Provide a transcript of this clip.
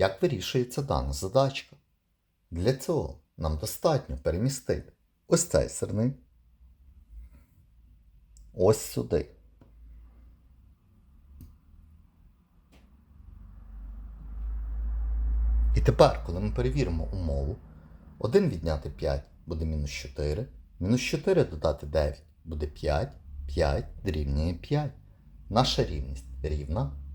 Як вирішується дана задачка? Для цього нам достатньо перемістити ось цей сирник ось сюди. І тепер, коли ми перевіримо умову, 1 відняти 5 буде мінус 4, мінус 4 додати 9 буде 5, 5 дорівнює 5. Наша рівність рівна,